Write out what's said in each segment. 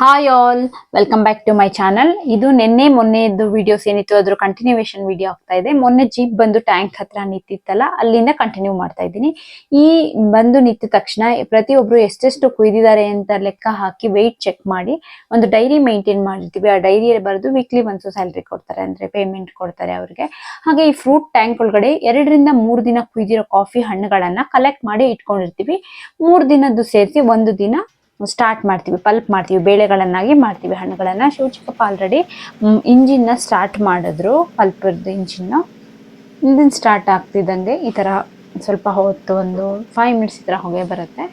Hi all welcome back to my channel ಇದು ನಿನ್ನೆ ಮೊನ್ನೆದು videos ಏನಿತ್ತು, ಅದ್ರ ಕಂಟಿನ್ಯೂವೇಶನ್ ವಿಡಿಯೋ ಆಗ್ತಾ ಇದೆ. ಮೊನ್ನೆ ಜೀಪ್ ಬಂದು ಟ್ಯಾಂಕ್ ಹತ್ರ ನಿಂತಿತ್ತಲ್ಲ, ಅಲ್ಲಿಂದ ಕಂಟಿನ್ಯೂ ಮಾಡ್ತಾ ಇದ್ದೀನಿ. ಈ ಬಂದು ನಿಂತ ತಕ್ಷಣ ಪ್ರತಿಯೊಬ್ರು ಎಷ್ಟೆಷ್ಟು ಕುಯ್ದಿದ್ದಾರೆ ಅಂತ ಲೆಕ್ಕ ಹಾಕಿ ವೆಯ್ಟ್ ಚೆಕ್ ಮಾಡಿ, ಒಂದು ಡೈರಿ ಮೇಂಟೈನ್ ಮಾಡಿರ್ತೀವಿ. ಆ ಡೈರಿಯಲ್ಲಿ ಬರೆದು ವೀಕ್ಲಿ ಒಂದು ಸ್ಯಾಲ್ರಿ ಕೊಡ್ತಾರೆ, ಅಂದ್ರೆ ಪೇಮೆಂಟ್ ಕೊಡ್ತಾರೆ ಅವ್ರಿಗೆ. ಹಾಗೆ ಈ ಫ್ರೂಟ್ ಟ್ಯಾಂಕ್ ಒಳಗಡೆ ಎರಡರಿಂದ ಮೂರು ದಿನ ಕುಯ್ದಿರೋ ಕಾಫಿ ಹಣ್ಣುಗಳನ್ನ ಕಲೆಕ್ಟ್ ಮಾಡಿ ಇಟ್ಕೊಂಡಿರ್ತೀವಿ. ಮೂರು ದಿನದ್ದು ಸೇರಿಸಿ ಒಂದು ದಿನ ಸ್ಟಾರ್ಟ್ ಮಾಡ್ತೀವಿ ಪಲ್ಪ್ ಮಾಡ್ತೀವಿ, ಬೇಳೆಗಳನ್ನಾಗಿ ಮಾಡ್ತೀವಿ, ಹಣ್ಣುಗಳನ್ನು. ಶಿವಚಿಕ್ಕಪ್ಪ ಆಲ್ರೆಡಿ ಇಂಜಿನ್ನ ಸ್ಟಾರ್ಟ್ ಮಾಡಿದ್ರು ಪಲ್ಪರ್ದು ಇಂಜಿನ್ನ ಇಂಜಿನ್ ಸ್ಟಾರ್ಟ್ ಆಗ್ತಿದ್ದಂಗೆ ಈ ಥರ ಸ್ವಲ್ಪ ಹೊತ್ತು ಒಂದು ಫೈವ್ ಮಿನಿಟ್ಸ್ ಈ ಥರ ಹೊಗೆ ಬರುತ್ತೆ.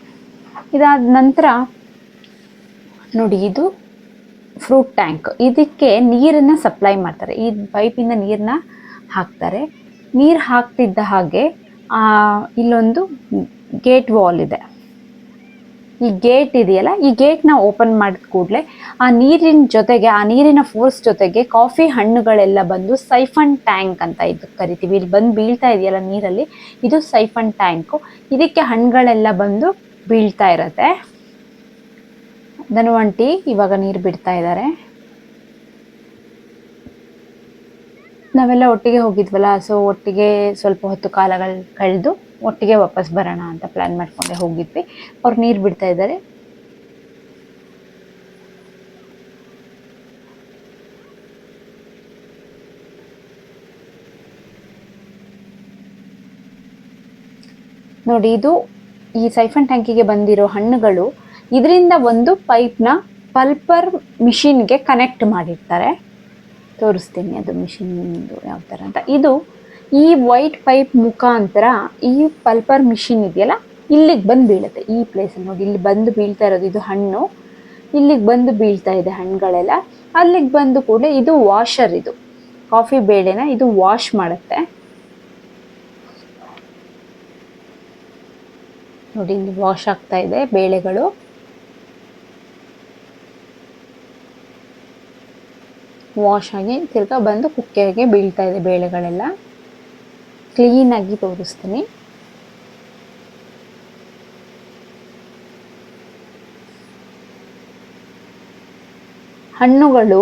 ಇದಾದ ನಂತರ ನೋಡಿ ಇದು ಫ್ರೂಟ್ ಟ್ಯಾಂಕ್ ಇದಕ್ಕೆ ನೀರನ್ನು ಸಪ್ಲೈ ಮಾಡ್ತಾರೆ. ಈ ಪೈಪಿಂದ ನೀರನ್ನ ಹಾಕ್ತಾರೆ. ನೀರು ಹಾಕ್ತಿದ್ದ ಹಾಗೆ ಇಲ್ಲೊಂದು ಗೇಟ್ ವಾಲ್ ಇದೆ. ಈ ಗೇಟ್ ಇದೆಯಲ್ಲ, ಈ ಗೇಟ್ನ ಓಪನ್ ಮಾಡಿದ ಕೂಡಲೇ ಆ ನೀರಿನ ಜೊತೆಗೆ, ಆ ನೀರಿನ ಫೋರ್ಸ್ ಜೊತೆಗೆ ಕಾಫಿ ಹಣ್ಣುಗಳೆಲ್ಲ ಬಂದು ಸೈಫನ್ ಟ್ಯಾಂಕ್ ಅಂತ ಇದು ಕರಿತೀವಿ. ಇಲ್ಲಿ ಬಂದು ಬೀಳ್ತಾ ಇದೆಯಲ್ಲ ನೀರಲ್ಲಿ, ಇದು ಸೈಫನ್ ಟ್ಯಾಂಕು ಇದಕ್ಕೆ ಹಣ್ಣುಗಳೆಲ್ಲ ಬಂದು ಬೀಳ್ತಾ ಇರತ್ತೆ. ಧನುವಂಟಿ, ಇವಾಗ ನೀರು ಬಿಡ್ತಾ ಇದ್ದಾರೆ ನಾವೆಲ್ಲ ಒಟ್ಟಿಗೆ ಹೋಗಿದ್ವಲ್ಲ ಸೊ ಒಟ್ಟಿಗೆ ಸ್ವಲ್ಪ ಹೊತ್ತು ಕಾಲಗಳು ಕಳೆದು ಒಟ್ಟಿಗೆ ವಾಪಸ್ ಬರೋಣ ಅಂತ ಪ್ಲಾನ್ ಮಾಡ್ಕೊಂಡೆ ಹೋಗಿದ್ವಿ. ಅವ್ರು ನೀರು ಬಿಡ್ತಾ ಇದ್ದಾರೆ. ನೋಡಿ, ಇದು ಈ ಸೈಫನ್ ಟ್ಯಾಂಕಿಗೆ ಬಂದಿರೋ ಹಣ್ಣುಗಳು. ಇದರಿಂದ ಒಂದು ಪೈಪ್ನ ಪಲ್ಪರ್ ಮಿಷಿನ್ಗೆ ಕನೆಕ್ಟ್ ಮಾಡಿರ್ತಾರೆ. ತೋರಿಸ್ತೀನಿ ಅದು ಮಿಷಿನ್ ಯಾವ ಥರ ಅಂತ. ಇದು ಈ ವೈಟ್ ಪೈಪ್ ಮುಖಾಂತರ ಈ ಪಲ್ಪರ್ ಮಿಷಿನ್ ಇದೆಯಲ್ಲ, ಇಲ್ಲಿಗೆ ಬಂದು ಬೀಳುತ್ತೆ. ಈ ಪ್ಲೇಸಲ್ಲಿ ನೋಡಿ, ಇಲ್ಲಿ ಬಂದು ಬೀಳ್ತಾ ಇರೋದು ಇದು ಹಣ್ಣು. ಇಲ್ಲಿಗೆ ಬಂದು ಬೀಳ್ತಾ ಇದೆ ಹಣ್ಣುಗಳೆಲ್ಲ. ಅಲ್ಲಿಗೆ ಬಂದು ಕೂಡ ಇದು ವಾಷರ್ ಇದು. ಕಾಫಿ ಬೇಳೆನ ಇದು ವಾಶ್ ಮಾಡುತ್ತೆ. ನೋಡಿ, ಇಲ್ಲಿ ವಾಶ್ ಆಗ್ತಾ ಇದೆ ಬೇಳೆಗಳು. ವಾಶ್ ಆಗಿ ತಿರ್ಗಾ ಬಂದು ಕುಕ್ಕೆಗೆ ಬೀಳ್ತಾ ಇದೆ ಬೇಳೆಗಳೆಲ್ಲ. ಕ್ಲೀನಾಗಿ ತೋರಿಸ್ತೀನಿ. ಹಣ್ಣುಗಳು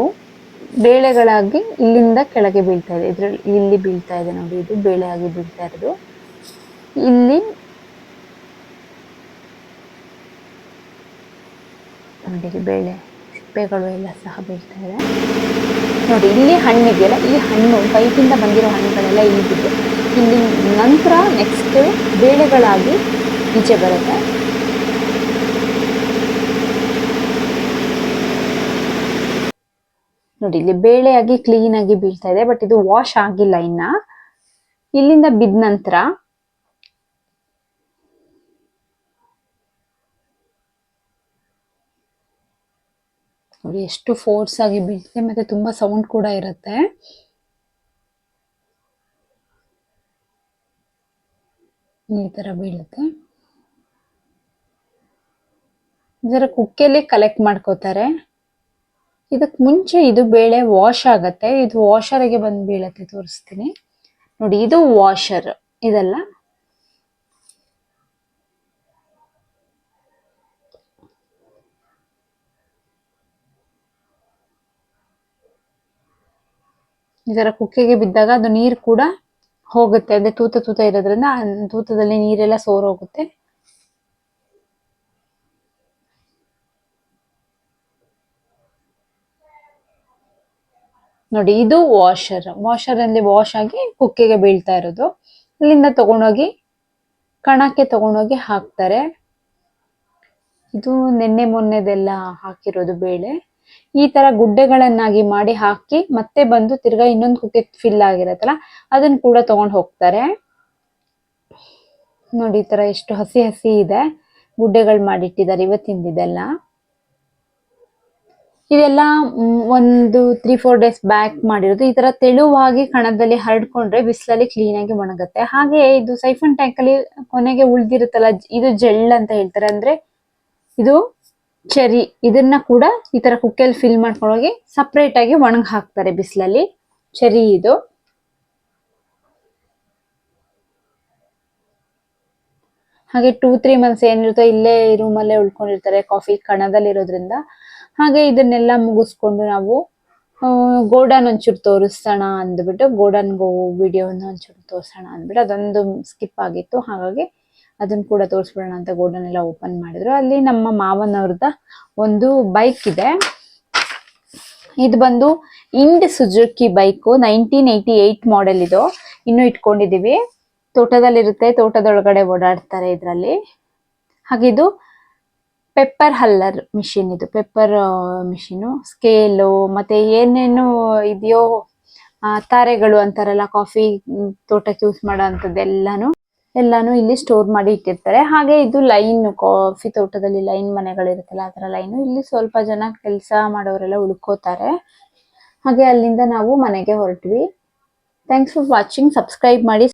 ಬೇಳೆಗಳಾಗಿ ಇಲ್ಲಿಂದ ಕೆಳಗೆ ಬೀಳ್ತಾ ಇದೆ. ಇದರಲ್ಲಿ ಇಲ್ಲಿ ಬೀಳ್ತಾ ಇದೆ ನೋಡಿ, ಇದು ಬೇಳೆ ಆಗಿ ಬೀಳ್ತಾ ಇರೋದು. ಇಲ್ಲಿ ನೋಡಿ ಬೇಳೆ, ಸಿಪ್ಪೆಗಳು ಎಲ್ಲ ಸಹ ಬೀಳ್ತಾ ಇದೆ. ನೋಡಿ, ಇಲ್ಲಿ ಹಣ್ಣಿದೆಯಲ್ಲ, ಈ ಹಣ್ಣು ಪೈಪಿಂದ ಬಂದಿರೋ ಹಣ್ಣುಗಳೆಲ್ಲ ಇಲ್ಲಿ ಬಿದ್ದು ಇಲ್ಲಿ ನಂತರ ನೆಕ್ಸ್ಟ್ ಬೇಳೆಗಳಾಗಿ ಈಚೆ ಬರುತ್ತೆ. ನೋಡಿ, ಇಲ್ಲಿ ಬೇಳೆಯಾಗಿ ಕ್ಲೀನಾಗಿ ಬೀಳ್ತಾ ಇದೆ ಬಟ್ ಇದು ವಾಶ್ ಆಗಿಲ್ಲ ಇನ್ನ. ಇಲ್ಲಿಂದ ಬಿದ್ದ ನಂತರ ನೋಡಿ, ಎಷ್ಟು ಫೋರ್ಸ್ ಆಗಿ ಬೀಳ್ತಿದೆ, ಮತ್ತೆ ತುಂಬಾ ಸೌಂಡ್ ಕೂಡ ಇರುತ್ತೆ. ಈ ತರ ಬೀಳುತ್ತೆ. ಇದರ ಕುಕ್ಕೆಲಿ ಕಲೆಕ್ಟ್ ಮಾಡ್ಕೋತಾರೆ. ಇದಕ್ ಮುಂಚೆ ಇದು ಬೇಳೆ ವಾಶ್ ಆಗತ್ತೆ. ಇದು ವಾಷರ್ಗೆ ಬಂದು ಬೀಳತ್ತೆ ತೋರಿಸ್ತೀನಿ. ನೋಡಿ, ಇದು ವಾಷರ್ ಇದೆಲ್ಲ. ಇದರ ಕುಕ್ಕೆಗೆ ಬಿದ್ದಾಗ ಅದು ನೀರು ಕೂಡ ಹೋಗುತ್ತೆ. ಅಂದ್ರೆ ತೂತ ತೂತ ಇರೋದ್ರಿಂದ ತೂತದಲ್ಲಿ ನೀರೆಲ್ಲ ಸೋರೋಗುತ್ತೆ. ನೋಡಿ, ಇದು ವಾಷರ್ ವಾಷರ್ ಅಲ್ಲಿ ವಾಶ್ ಆಗಿ ಕುಕ್ಕೆಗೆ ಬೀಳ್ತಾ ಇರೋದು. ಅಲ್ಲಿಂದ ತಗೊಂಡೋಗಿ, ಕಣಕ್ಕೆ ತಗೊಂಡೋಗಿ ಹಾಕ್ತಾರೆ. ಇದು ನಿನ್ನೆ ಮೊನ್ನೆದೆಲ್ಲ ಹಾಕಿರೋದು ಬೇಳೆ. ಈ ತರ ಗುಡ್ಡೆಗಳನ್ನಾಗಿ ಮಾಡಿ ಹಾಕಿ ಮತ್ತೆ ಬಂದು ತಿರ್ಗಾ ಇನ್ನೊಂದು ಕುಕ್ಕೆ ಫಿಲ್ ಆಗಿರತ್ತಲ್ಲ ಅದನ್ನ ಕೂಡ ತಗೊಂಡ್ ಹೋಗ್ತಾರೆ. ನೋಡಿ, ಈ ತರ ಎಷ್ಟು ಹಸಿ ಹಸಿ ಇದೆ. ಗುಡ್ಡೆಗಳು ಮಾಡಿಟ್ಟಿದ್ದಾರೆ ಇವತ್ತಿಂದ ಇದೆಲ್ಲ. ಇದೆಲ್ಲ ಒಂದು ತ್ರೀ ಫೋರ್ ಡೇಸ್ ಬ್ಯಾಕ್ ಮಾಡಿರೋದು. ಈ ತರ ತೆಳುವಾಗಿ ಕಣದಲ್ಲಿ ಹರಡ್ಕೊಂಡ್ರೆ ಬಿಸಿಲಲ್ಲಿ ಕ್ಲೀನ್ ಆಗಿ ಒಣಗುತ್ತೆ. ಹಾಗೆ ಇದು ಸೈಫನ್ ಟ್ಯಾಂಕ್ ಅಲ್ಲಿ ಕೊನೆಗೆ ಉಳ್ದಿರುತ್ತಲ್ಲ, ಇದು ಜೆಲ್ ಅಂತ ಹೇಳ್ತಾರೆ. ಅಂದ್ರೆ ಇದು ಚೆರಿ ಇದನ್ನ ಕೂಡ ಈ ತರ ಕುಕ್ಕೆಲ್ ಫಿಲ್ ಮಾಡ್ಕೊಂಡೋಗಿ ಸಪ್ರೇಟ್ ಆಗಿ ಒಣಗಿ ಹಾಕ್ತಾರೆ ಬಿಸಿಲಲ್ಲಿ. ಚೆರಿ ಇದು. ಹಾಗೆ ಟೂ ತ್ರೀ ಮಂತ್ಸ್ ಏನಿರುತ್ತೋ ಇಲ್ಲೇ ರೂಮಲ್ಲೇ ಉಳ್ಕೊಂಡಿರ್ತಾರೆ ಕಾಫಿ ಕಣದಲ್ಲಿ ಇರೋದ್ರಿಂದ. ಹಾಗೆ ಇದನ್ನೆಲ್ಲ ಮುಗಿಸ್ಕೊಂಡು ನಾವು ಗೋಡನ್ ಒಂಚೂರು ತೋರಿಸೋಣ ಅಂದ್ಬಿಟ್ಟು ಗೋಡನ್ ಗೋ ವಿಡಿಯೋನ ಒಂಚೂರು ತೋರಿಸೋಣ ಅಂದ್ಬಿಟ್ಟು ಅದೊಂದು ಸ್ಕಿಪ್ ಆಗಿತ್ತು. ಹಾಗಾಗಿ ಅದನ್ನ ಕೂಡ ತೋರಿಸ್ಬಿಡೋಣ ಅಂತ ಗೋಡನ್ ಎಲ್ಲ ಓಪನ್ ಮಾಡಿದ್ರು. ಅಲ್ಲಿ ನಮ್ಮ ಮಾವನವ್ರದ ಒಂದು ಬೈಕ್ ಇದೆ. ಇದು ಬಂದು Ind Suzuki bike nineteen eighty eight model ಇದು. ಇನ್ನು ಇಟ್ಕೊಂಡಿದೀವಿ. ತೋಟದಲ್ಲಿರುತ್ತೆ, ತೋಟದೊಳಗಡೆ ಓಡಾಡ್ತಾರೆ ಇದರಲ್ಲಿ. ಹಾಗಿದು ಪೆಪ್ಪರ್ ಹಲ್ಲರ್ ಮಿಷಿನ್ ಇದು. ಪೆಪ್ಪರ್ ಮಿಷಿನು ಸ್ಕೇಲು ಮತ್ತೆ ಏನೇನು ಇದೆಯೋ ತಾರೆಗಳು ಅಂತಾರಲ್ಲ ಕಾಫಿ ತೋಟಕ್ಕೆ ಯೂಸ್ ಮಾಡೋ ಅಂಥದ್ದೆಲ್ಲಾನು ಎಲ್ಲಾನು ಇಲ್ಲಿ ಸ್ಟೋರ್ ಮಾಡಿ ಇಟ್ಟಿರ್ತಾರೆ. ಹಾಗೆ ಇದು ಲೈನ್ ಕಾಫಿ ತೋಟದಲ್ಲಿ ಲೈನ್ ಮನೆಗಳಿರುತ್ತಲ್ಲ, ಆ ಥರ ಲೈನು ಇಲ್ಲಿ ಸ್ವಲ್ಪ ಜನ ಕೆಲಸ ಮಾಡೋರೆಲ್ಲ ಉಳ್ಕೋತಾರೆ. ಹಾಗೆ ಅಲ್ಲಿಂದ ನಾವು ಮನೆಗೆ ಹೊರಟ್ವಿ. ಥ್ಯಾಂಕ್ಸ್ ಫಾರ್ ವಾಚಿಂಗ್ ಸಬ್ಸ್ಕ್ರೈಬ್ ಮಾಡಿ.